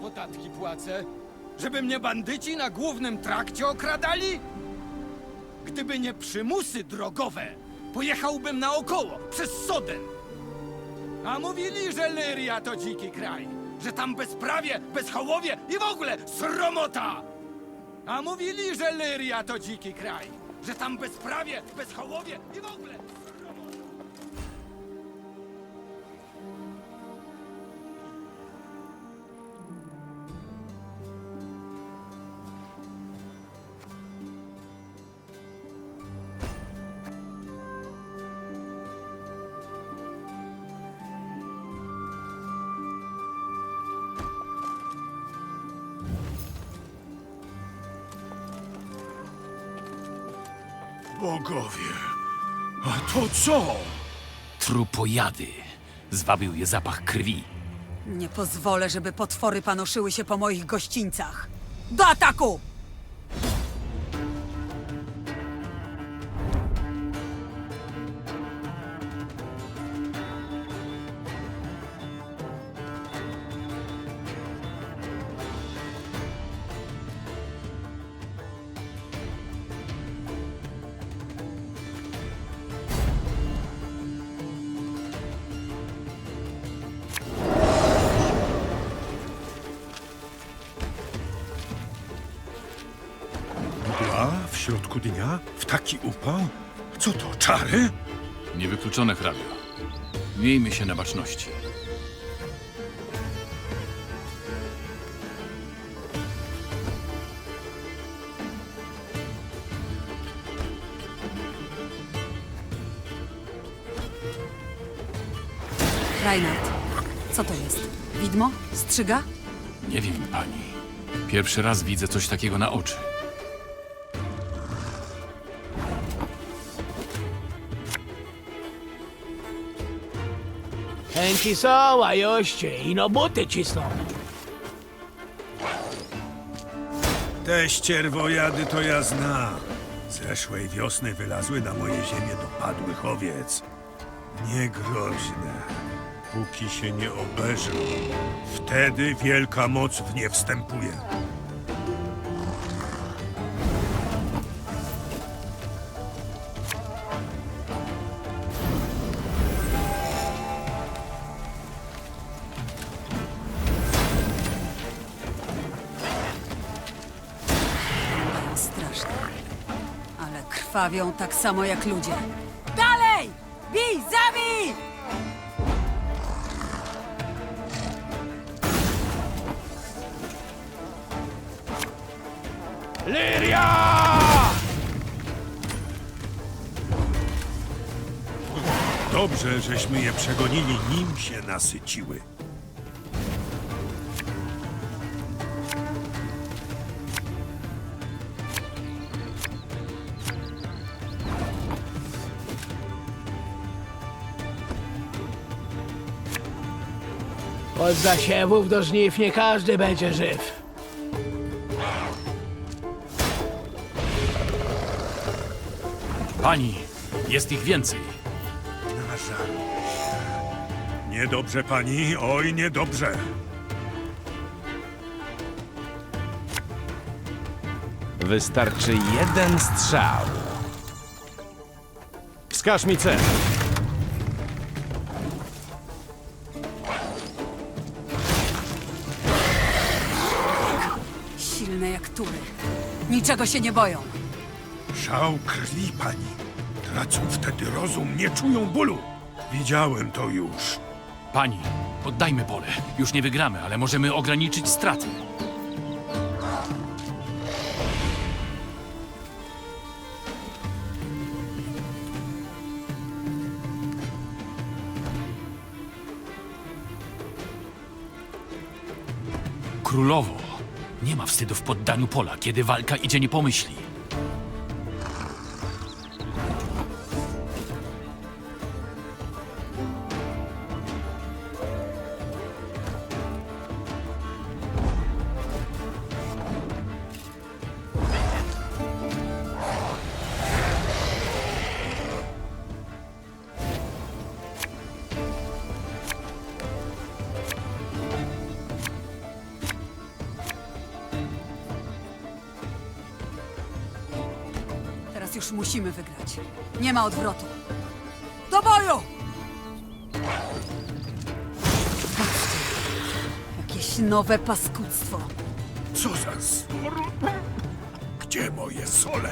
podatki płacę? Żeby mnie bandyci na głównym trakcie okradali? Gdyby nie przymusy drogowe, pojechałbym naokoło, przez Soden. A mówili, że Lyria to dziki kraj, że tam bezprawie, bezhołowie i w ogóle sromota! A mówili, że Lyria to dziki kraj, że tam bezprawie, bezhołowie i w ogóle Bogowie, a to co? Trupojady. Zwabił je zapach krwi. Nie pozwolę, żeby potwory panoszyły się po moich gościńcach. Do ataku! Środku dnia? W taki upał? Co to, czary? Niewykluczone, hrabio. Miejmy się na baczności. Reinhard, co to jest? Widmo? Strzyga? Nie wiem, pani. Pierwszy raz widzę coś takiego na oczy. Chęci są, a joście i no buty cisną. Te ścierwojady to ja znam. Zeszłej wiosny wylazły na moje ziemię dopadłych owiec. Niegroźne. Póki się nie obeżą, wtedy wielka moc w nie wstępuje. Krwawią tak samo jak ludzie. Dalej! Bij, zabij! Liria! Dobrze, żeśmy je przegonili, nim się nasyciły. Od zasiewów do żniw nie każdy będzie żyw. Pani, jest ich więcej. Na żal. Niedobrze, pani, oj, niedobrze. Wystarczy jeden strzał. Wskaż mi cel. Jak tury. Niczego się nie boją. Szał krwi, pani. Tracą wtedy rozum, nie czują bólu. Widziałem to już. Pani, oddajmy pole. Już nie wygramy, ale możemy ograniczyć straty. Królowo, nie ma wstydu w poddaniu pola, kiedy walka idzie nie. Już musimy wygrać. Nie ma odwrotu. Do boju! Patrzcie, jakieś nowe paskudztwo. Co za zwór? Gdzie moje sole?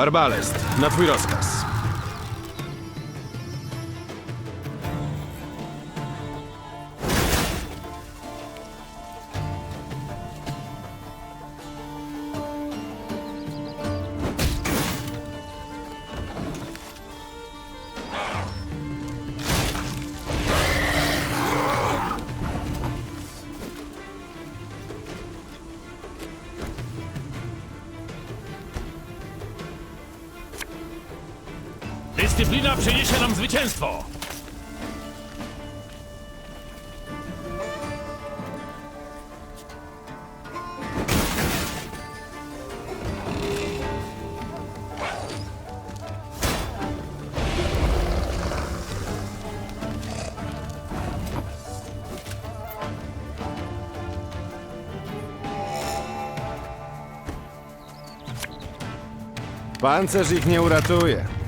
Arbalest, na twój rozkaz. Dyscyplina przyniesie nam zwycięstwo! Pancerz ich nie uratuje.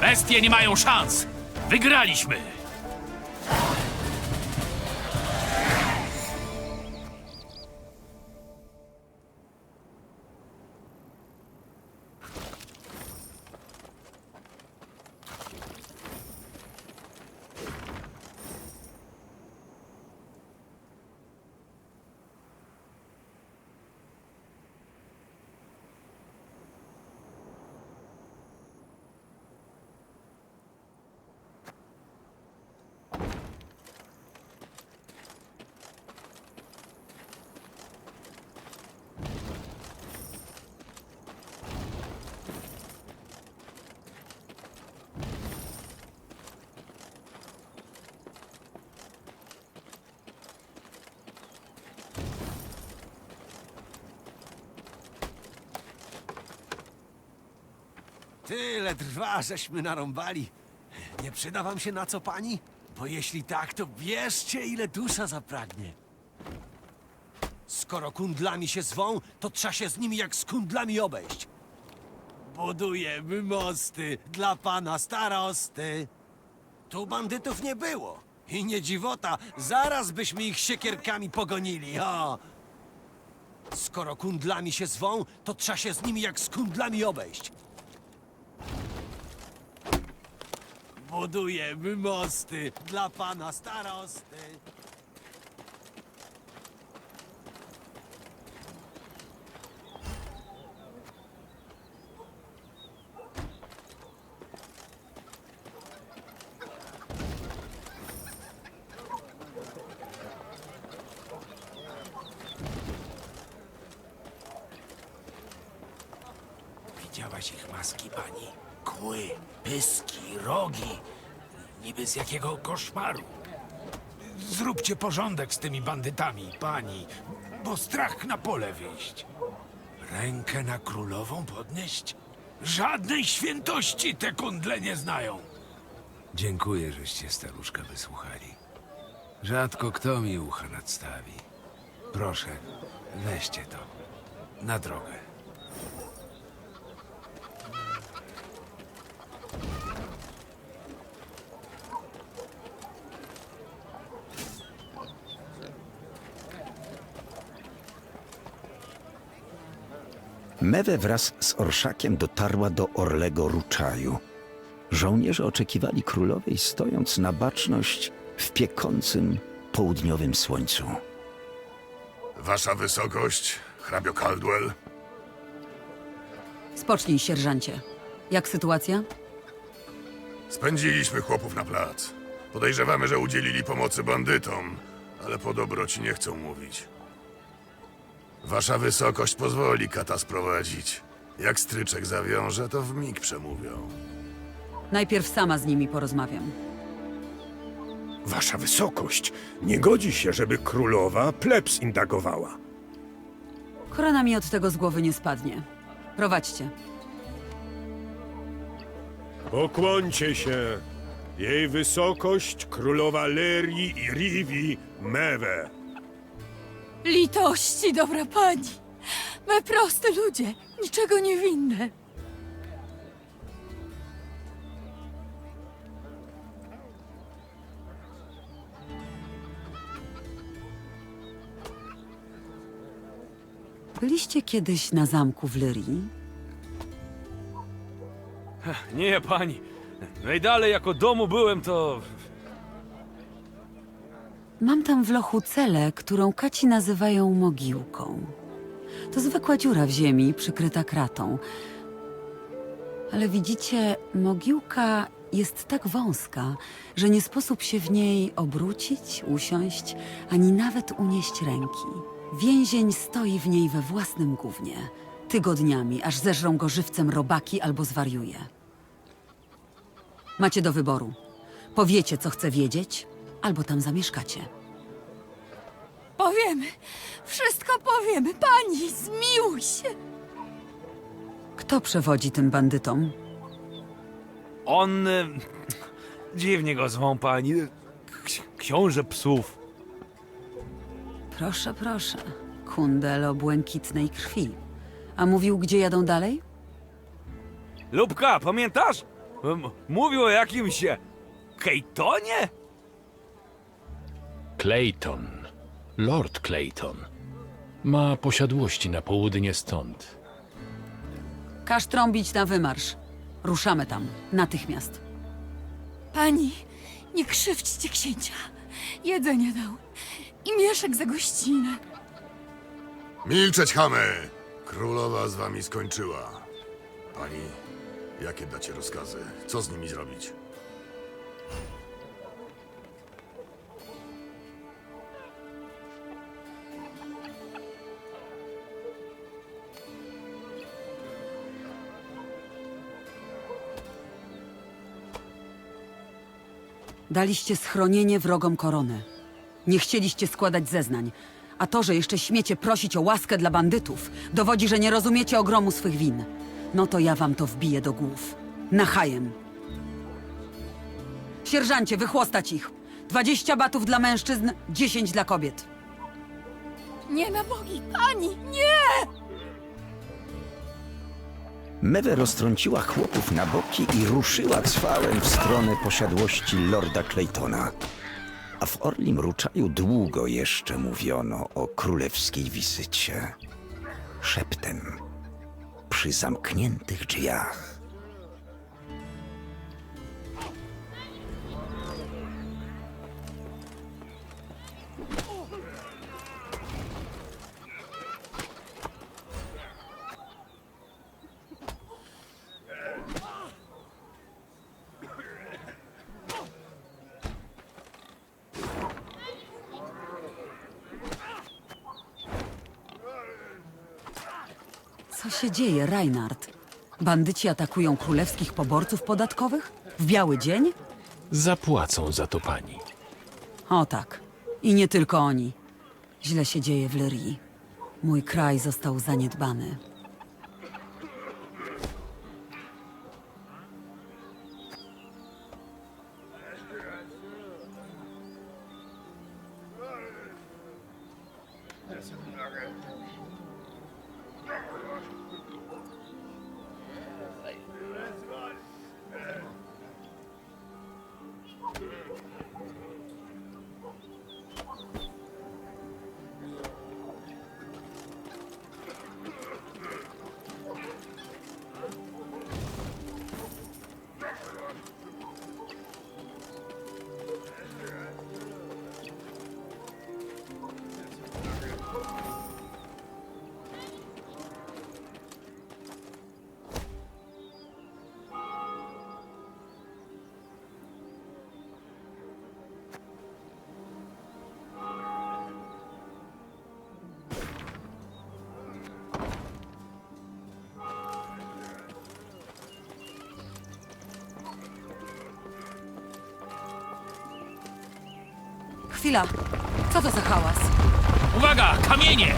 Bestie nie mają szans! Wygraliśmy! Tyle trwa, żeśmy narąbali. Nie przyda wam się na co pani? Bo jeśli tak, to bierzcie, ile dusza zapragnie. Skoro kundlami się zwą, to trzeba się z nimi jak z kundlami obejść. Budujemy mosty dla pana starosty. Tu bandytów nie było. I nie dziwota, zaraz byśmy ich siekierkami pogonili, o! Skoro kundlami się zwą, to trzeba się z nimi jak z kundlami obejść. Budujemy mosty dla pana starosty. Niby z jakiego koszmaru. Zróbcie porządek z tymi bandytami, pani, bo strach na pole wyjść. Rękę na królową podnieść? Żadnej świętości te kundle nie znają. Dziękuję, żeście staruszka wysłuchali. Rzadko kto mi ucha nadstawi. Proszę, weźcie to. Na drogę. Mewe wraz z orszakiem dotarła do Orlego Ruczaju. Żołnierze oczekiwali królowej, stojąc na baczność w piekącym południowym słońcu. Wasza wysokość, hrabio Caldwell, Spocznij, sierżancie. Jak sytuacja? spędziliśmy chłopów na plac. Podejrzewamy, że udzielili pomocy bandytom, ale po dobroci nie chcą mówić. Wasza wysokość pozwoli kata sprowadzić. Jak stryczek zawiąże, to w mig przemówią. Najpierw sama z nimi porozmawiam. Wasza wysokość, nie godzi się, żeby królowa plebs indagowała. Korona mi od tego z głowy nie spadnie. Prowadźcie. Pokłońcie się. Jej wysokość królowa Lerii i Rivi Mewe. Litości, dobra pani. My proste ludzie, niczego nie winne. Byliście kiedyś na zamku w Lyrii? Nie, pani. Najdalej jako domu byłem, to... Mam tam w lochu celę, którą kaci nazywają mogiłką. To zwykła dziura w ziemi, przykryta kratą. Ale widzicie, mogiłka jest tak wąska, że nie sposób się w niej obrócić, usiąść, ani nawet unieść ręki. Więzień stoi w niej we własnym gównie, tygodniami, aż zeżrą go żywcem robaki albo zwariuje. Macie do wyboru. Powiecie, co chce wiedzieć, albo tam zamieszkacie. Powiemy, wszystko powiemy. Pani, zmiłuj się. Kto przewodzi tym bandytom? On... e, Dziwnie go zwą, pani. Ksi- Książę psów. Proszę, proszę. Kundel o błękitnej krwi. A mówił, gdzie jadą dalej? Lubka, pamiętasz? M- Mówił o jakimś... e, Kejtonie? Clayton, Lord Clayton, ma posiadłości na południe stąd. Każ trąbić na wymarsz. Ruszamy tam. Natychmiast. Pani, nie krzywdźcie księcia. Jedzenie dał i mieszek za gościnę. Milczeć, chamy! Królowa z wami skończyła. Pani, jakie dacie rozkazy? Co z nimi zrobić? Daliście schronienie wrogom korony. Nie chcieliście składać zeznań. A to, że jeszcze śmiecie prosić o łaskę dla bandytów, dowodzi, że nie rozumiecie ogromu swych win. No to ja wam to wbiję do głów. Na hajem. Sierżancie, wychłostać ich. Dwadzieścia batów dla mężczyzn, dziesięć dla kobiet. Nie na bogi, pani, nie! Mewe roztrąciła chłopów na boki i ruszyła cwałem w stronę posiadłości lorda Claytona. A w Orlim Ruczaju długo jeszcze mówiono o królewskiej wizycie. Szeptem, przy zamkniętych drzwiach. Co się dzieje, Reinhard? Bandyci atakują królewskich poborców podatkowych? W biały dzień? Zapłacą za to pani. O tak. I nie tylko oni. Źle się dzieje w Lyrii. Mój kraj został zaniedbany. Chwila. Co to za hałas? Uwaga, kamienie!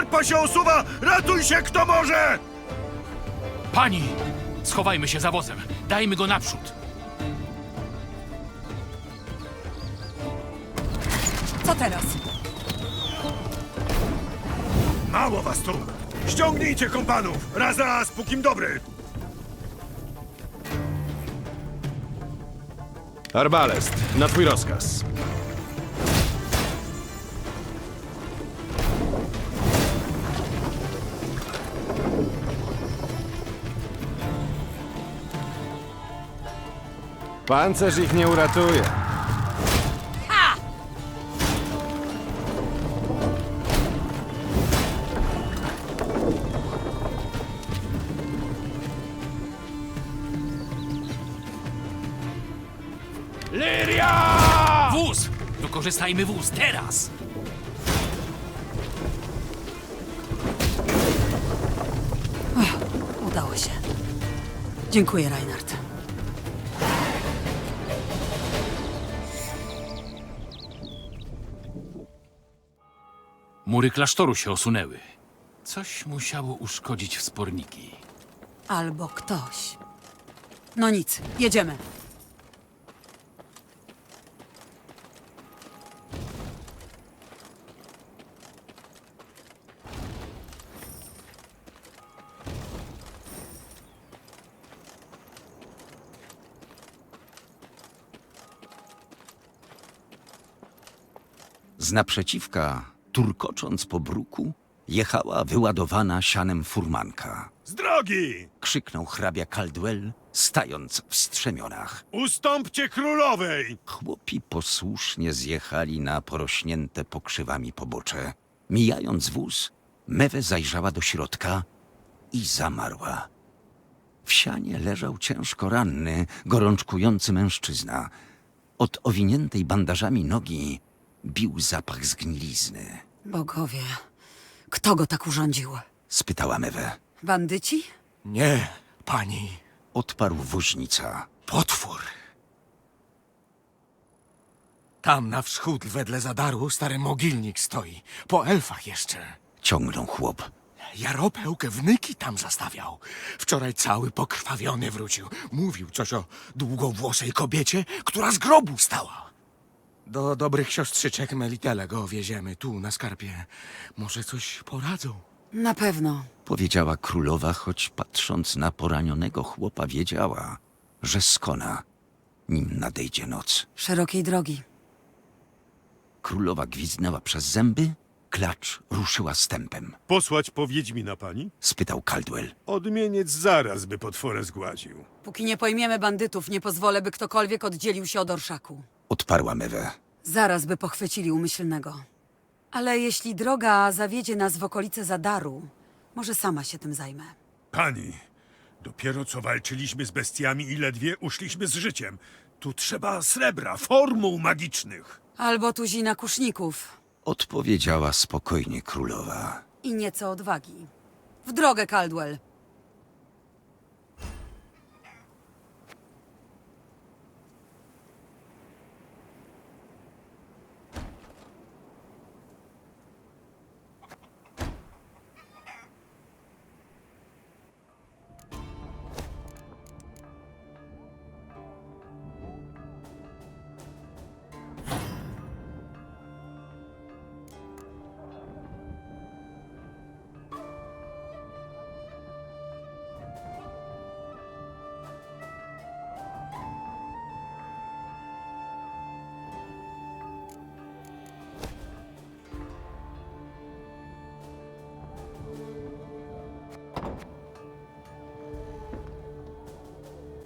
Skarpa się osuwa! Ratuj się, kto może! Pani! Schowajmy się za wozem. Dajmy go naprzód. Co teraz? Mało was tu! Ściągnijcie kompanów! Raz, raz, pókim dobry! Arbalest, na twój rozkaz. Pancerz ich nie uratuje. Lyria! Wóz! Wykorzystajmy wóz teraz! Udało się. Dziękuję, Reinhard. Mury klasztoru się osunęły. Coś musiało uszkodzić wsporniki. Albo ktoś. No nic, jedziemy. Z naprzeciwka, turkocząc po bruku, jechała wyładowana sianem furmanka. Z drogi! Krzyknął hrabia Caldwell, stając w strzemionach. Ustąpcie królowej! Chłopi posłusznie zjechali na porośnięte pokrzywami pobocze. Mijając wóz, Mewe zajrzała do środka i zamarła. W sianie leżał ciężko ranny, gorączkujący mężczyzna. Od owiniętej bandażami nogi bił zapach zgnilizny. Bogowie, kto go tak urządził? Spytała Mewe. Bandyci? Nie, pani. Odparł woźnica. Potwór. Tam na wschód wedle Zadaru stary mogilnik stoi. Po elfach jeszcze. Ciągnął chłop. Jaropełkę wnyki tam zastawiał. Wczoraj cały pokrwawiony wrócił. Mówił coś o długowłosej kobiecie, która z grobu stała. Do dobrych siostrzyczek Melitele go wieziemy tu na skarpie. Może coś poradzą. Na pewno. Powiedziała królowa, choć patrząc na poranionego chłopa wiedziała, że skona, nim nadejdzie noc. Szerokiej drogi. Królowa gwizdnęła przez zęby, klacz ruszyła stępem. Posłać po Wiedźmina pani? Spytał Caldwell. Odmieniec zaraz by potworę zgładził. Póki nie pojmiemy bandytów, nie pozwolę, by ktokolwiek oddzielił się od orszaku. Odparła Mewe. Zaraz by pochwycili umyślnego. Ale jeśli droga zawiedzie nas w okolice Zadaru, może sama się tym zajmę. Pani, dopiero co walczyliśmy z bestiami i ledwie uszliśmy z życiem. Tu trzeba srebra, formuł magicznych. Albo tuzina kuszników Odpowiedziała spokojnie królowa. i nieco odwagi. W drogę, Caldwell.